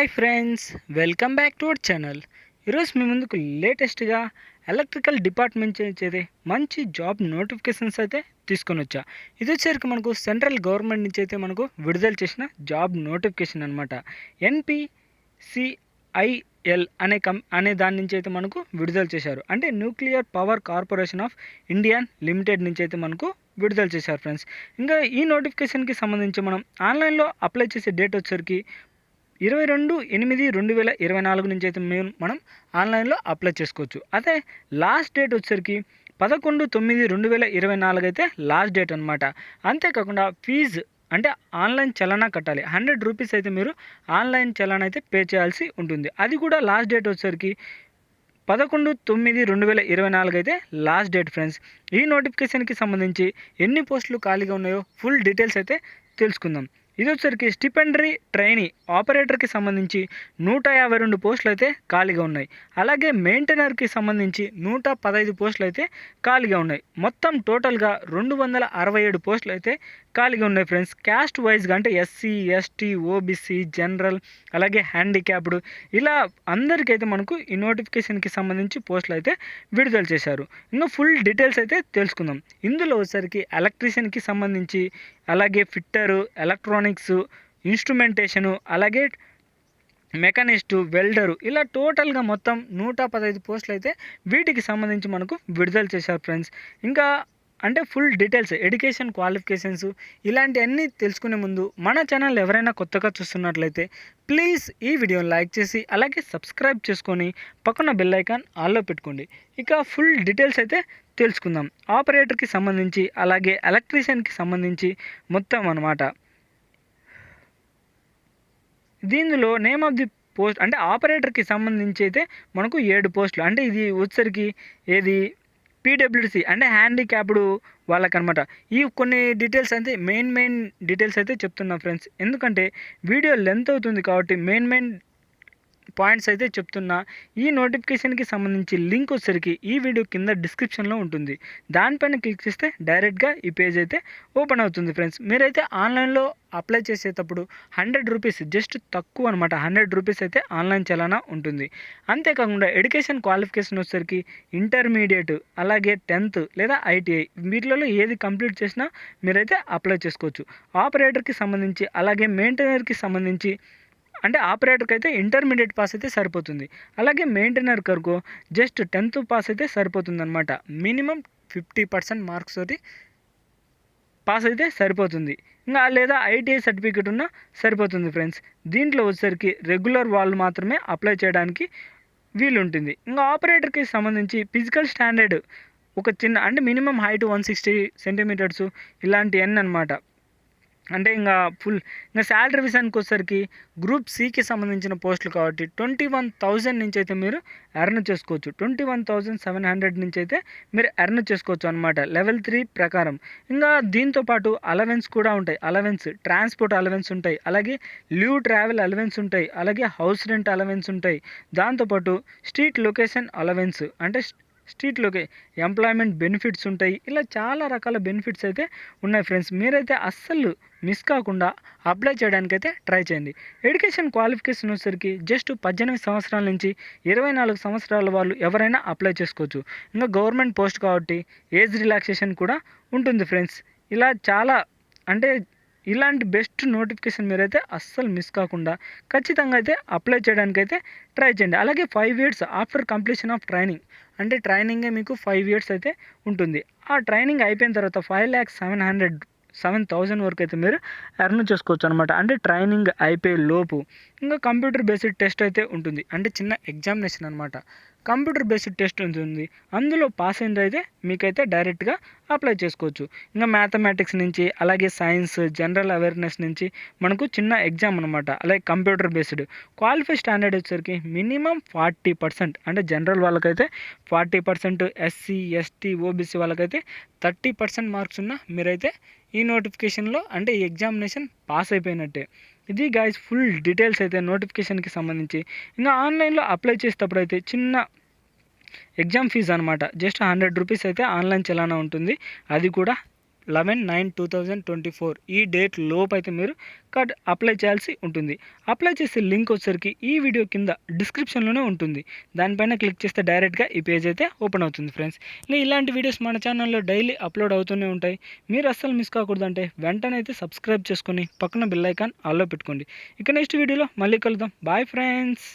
Hi friends welcome back to our channel. ఈరోజు మీ ముందుకు లేటెస్ట్గా ఎలక్ట్రికల్ డిపార్ట్మెంట్ నుంచి అయితే మంచి జాబ్ నోటిఫికేషన్స్ అయితే తీసుకొని వచ్చా. ఇది వచ్చేసరికి మనకు సెంట్రల్ గవర్నమెంట్ నుంచి అయితే మనకు విడుదల చేసిన జాబ్ నోటిఫికేషన్ అనమాట ఎన్పిసిఐఎల్ అనే కం అనే దాని నుంచి అయితే మనకు విడుదల చేశారు. అంటే nuclear power corporation of Indian limited నుంచి అయితే మనకు విడుదల చేశారు ఫ్రెండ్స్. ఇంకా ఈ నోటిఫికేషన్కి సంబంధించి మనం ఆన్లైన్లో అప్లై చేసే డేట్ వచ్చేసరికి ఇరవై రెండు ఎనిమిది రెండు వేల ఇరవై నాలుగు నుంచి అయితే మేము మనం ఆన్లైన్లో అప్లై చేసుకోవచ్చు. అదే లాస్ట్ డేట్ వచ్చేసరికి పదకొండు తొమ్మిది రెండు వేల ఇరవై నాలుగు అయితే లాస్ట్ డేట్ అనమాట అంతేకాకుండా ఫీజు అంటే ఆన్లైన్ చలానా కట్టాలి. హండ్రెడ్ రూపీస్ అయితే మీరు ఆన్లైన్ చలనా అయితే పే చేయాల్సి ఉంటుంది. అది కూడా లాస్ట్ డేట్ వచ్చేసరికి పదకొండు తొమ్మిది రెండు వేల ఇరవై నాలుగు అయితే లాస్ట్ డేట్ ఫ్రెండ్స్. ఈ నోటిఫికేషన్కి సంబంధించి ఎన్ని పోస్టులు ఖాళీగా ఉన్నాయో ఫుల్ డీటెయిల్స్ అయితే తెలుసుకుందాం. ఇది వచ్చరికి స్టిపెండరీ ట్రైనీ ఆపరేటర్కి సంబంధించి నూట యాభై రెండు పోస్టులు అయితే ఖాళీగా ఉన్నాయి. అలాగే మెయింటైనర్కి సంబంధించి నూట పదహైదు పోస్టులు అయితే ఖాళీగా ఉన్నాయి. మొత్తం టోటల్గా రెండు వందల అరవై ఏడు పోస్టులు అయితే ఖాళీగా ఉన్నాయి ఫ్రెండ్స్. క్యాస్ట్ వైజ్గా అంటే ఎస్సీ ఎస్టీ ఓబీసీ జనరల్ అలాగే హ్యాండిక్యాప్డ్ ఇలా అందరికైతే మనకు ఈ నోటిఫికేషన్కి సంబంధించి పోస్టులు అయితే విడుదల చేశారు. ఇంకా ఫుల్ డీటెయిల్స్ అయితే తెలుసుకుందాం. ఇందులో వచ్చేసరికి ఎలక్ట్రీషియన్కి సంబంధించి అలాగే ఫిట్టరు ఎలక్ట్రానిక్స్ ఇన్స్ట్రుమెంటేషను అలాగే మెకానిస్టు వెల్డరు ఇలా టోటల్గా మొత్తం నూట పదహైదు పోస్టులు అయితే వీటికి సంబంధించి మనకు విడుదల చేశారు ఫ్రెండ్స్. ఇంకా అంటే ఫుల్ డీటెయిల్స్ ఎడ్యుకేషన్ క్వాలిఫికేషన్స్ ఇలాంటివన్నీ తెలుసుకునే ముందు మన ఛానల్ ఎవరైనా కొత్తగా చూస్తున్నట్లయితే ప్లీజ్ ఈ వీడియోని లైక్ చేసి అలాగే సబ్స్క్రైబ్ చేసుకొని పక్కన బెల్ ఐకాన్ ఆల్లో పెట్టుకోండి. ఇక ఫుల్ డీటెయిల్స్ అయితే తెలుసుకుందాం. ఆపరేటర్కి సంబంధించి అలాగే ఎలక్ట్రీషియన్కి సంబంధించి మొత్తం అనమాట దీనిలో నేమ్ ఆఫ్ ది పోస్ట్ అంటే ఆపరేటర్కి సంబంధించి అయితే మనకు ఏడు పోస్టులు అంటే ఇది వచ్చరికి ఏది? పీడబ్ల్యూడిసి అంటే హ్యాండిక్యాప్డ్ వాళ్ళకనమాట ఈ కొన్ని డీటెయిల్స్ అయితే మెయిన్ మెయిన్ డీటెయిల్స్ అయితే చెప్తున్నా ఫ్రెండ్స్ ఎందుకంటే వీడియో లెంత్ అవుతుంది కాబట్టి మెయిన్ మెయిన్ పాయింట్స్ అయితే చెప్తున్నా. ఈ నోటిఫికేషన్కి సంబంధించి లింక్ వచ్చేసరికి ఈ వీడియో కింద డిస్క్రిప్షన్లో ఉంటుంది. దానిపైన క్లిక్ చేస్తే డైరెక్ట్గా ఈ పేజ్ అయితే ఓపెన్ అవుతుంది ఫ్రెండ్స్. మీరైతే ఆన్లైన్లో అప్లై చేసేటప్పుడు హండ్రెడ్ రూపీస్ జస్ట్ తక్కువ అనమాట హండ్రెడ్ రూపీస్ అయితే ఆన్లైన్ చలానా ఉంటుంది. అంతేకాకుండా ఎడ్యుకేషన్ క్వాలిఫికేషన్ వచ్చేసరికి ఇంటర్మీడియట్ అలాగే టెన్త్ లేదా ఐటీఐ వీటిలలో ఏది కంప్లీట్ చేసినా మీరైతే అప్లై చేసుకోవచ్చు. ఆపరేటర్కి సంబంధించి అలాగే మెయింటైనర్కి సంబంధించి అంటే ఆపరేటర్కి అయితే ఇంటర్మీడియట్ పాస్ అయితే సరిపోతుంది. అలాగే మెయింటైనర్ కొరకు జస్ట్ టెన్త్ పాస్ అయితే సరిపోతుంది అనమాట మినిమం ఫిఫ్టీ పర్సెంట్ మార్క్స్ తోటి పాస్ అయితే సరిపోతుంది. ఇంకా లేదా ఐటీఐ సర్టిఫికేట్ ఉన్నా సరిపోతుంది ఫ్రెండ్స్. దీంట్లో వచ్చేసరికి రెగ్యులర్ వాళ్ళు మాత్రమే అప్లై చేయడానికి వీలుంటుంది. ఇంకా ఆపరేటర్కి సంబంధించి ఫిజికల్ స్టాండర్డ్ ఒక చిన్న అంటే minimum height one sixty centimetres ఇలాంటివన్నీ అనమాట అంటే ఇంకా ఫుల్ ఇంకా శాలరీ విషయానికి వచ్చేసరికి గ్రూప్ సికి సంబంధించిన పోస్టులు కాబట్టి ట్వంటీ వన్ థౌజండ్ నుంచి అయితే మీరు ఎర్న్ చేసుకోవచ్చు. Twenty one thousand seven hundred నుంచి అయితే మీరు ఎర్న్ చేసుకోవచ్చు అనమాట లెవెల్ త్రీ ప్రకారం. ఇంకా దీంతో పాటు అలవెన్స్ కూడా ఉంటాయి. అలవెన్స్ ట్రాన్స్పోర్ట్ అలవెన్స్ ఉంటాయి. అలాగే లీవ్ ట్రావెల్ అలవెన్స్ ఉంటాయి. అలాగే హౌస్ రెంట్ అలవెన్స్ ఉంటాయి. దాంతోపాటు స్ట్రీట్ లొకేషన్ అలవెన్స్ అంటే స్ట్రీట్లోకి ఎంప్లాయ్మెంట్ బెనిఫిట్స్ ఉంటాయి. ఇలా చాలా రకాల బెనిఫిట్స్ అయితే ఉన్నాయి ఫ్రెండ్స్. మీరైతే అస్సలు మిస్ కాకుండా అప్లై చేయడానికైతే ట్రై చేయండి. ఎడ్యుకేషన్ క్వాలిఫికేషన్ వచ్చేసరికి జస్ట్ పద్దెనిమిది సంవత్సరాల నుంచి ఇరవై నాలుగు సంవత్సరాల వాళ్ళు ఎవరైనా అప్లై చేసుకోవచ్చు. ఇంకా గవర్నమెంట్ పోస్ట్ కాబట్టి ఏజ్ రిలాక్సేషన్ కూడా ఉంటుంది ఫ్రెండ్స్. ఇలా చాలా అంటే ఇలాంటి బెస్ట్ నోటిఫికేషన్ మీరైతే అస్సలు మిస్ కాకుండా ఖచ్చితంగా అయితే అప్లై చేయడానికైతే ట్రై చేయండి. అలాగే five years after completion of training అంటే ట్రైనింగే మీకు ఫైవ్ ఇయర్స్ అయితే ఉంటుంది. ఆ ట్రైనింగ్ అయిపోయిన తర్వాత five lakhs seven hundred seven thousand వరకు అయితే మీరు ఎర్న్ చేసుకోవచ్చు అనమాట అంటే ట్రైనింగ్ అయిపోయే లోపు ఇంకా కంప్యూటర్ బేస్డ్ టెస్ట్ అయితే ఉంటుంది. అంటే చిన్న ఎగ్జామినేషన్ అనమాట కంప్యూటర్ బేస్డ్ టెస్ట్ ఉంటుంది అందులో పాస్ అయింది అయితే మీకైతే డైరెక్ట్గా అప్లై చేసుకోవచ్చు. ఇంకా మ్యాథమెటిక్స్ నుంచి అలాగే సైన్స్ జనరల్ అవేర్నెస్ నుంచి మనకు చిన్న ఎగ్జామ్ అనమాట అలాగే కంప్యూటర్ బేస్డ్. క్వాలిఫై స్టాండర్డ్ వచ్చేసరికి మినిమం ఫార్టీ పర్సెంట్ అంటే జనరల్ వాళ్ళకైతే forty percent SC ST OBC వాళ్ళకైతే థర్టీ పర్సెంట్ మార్క్స్ ఉన్న మీరైతే ఈ నోటిఫికేషన్లో అంటే ఈ ఎగ్జామినేషన్ పాస్ అయిపోయినట్టే. ఇది గాయస్ ఫుల్ డీటెయిల్స్ అయితే నోటిఫికేషన్కి సంబంధించి. ఇంకా ఆన్లైన్లో అప్లై చేసేటప్పుడు అయితే చిన్న ఎగ్జామ్ ఫీజు అనమాట జస్ట్ హండ్రెడ్ రూపీస్ అయితే ఆన్లైన్ చలానా ఉంటుంది. అది కూడా eleven nine two thousand twenty four ఈ డేట్ లోపు అయితే మీరు కార్డ్ అప్లై చేయాల్సి ఉంటుంది. అప్లై చేసే లింక్ వచ్చేసరికి ఈ వీడియో కింద డిస్క్రిప్షన్లోనే ఉంటుంది. దానిపైన క్లిక్ చేస్తే డైరెక్ట్గా ఈ పేజ్ అయితే ఓపెన్ అవుతుంది ఫ్రెండ్స్. ఇలాంటి వీడియోస్ మన ఛానల్లో డైలీ అప్లోడ్ అవుతూనే ఉంటాయి. మీరు అస్సలు మిస్ కాకూడదంటే వెంటనే అయితే సబ్స్క్రైబ్ చేసుకొని పక్కన బెల్ ఐకాన్ ఆల్లో పెట్టుకోండి. ఇక నెక్స్ట్ వీడియోలో మళ్ళీ కలుద్దాం. Bye friends.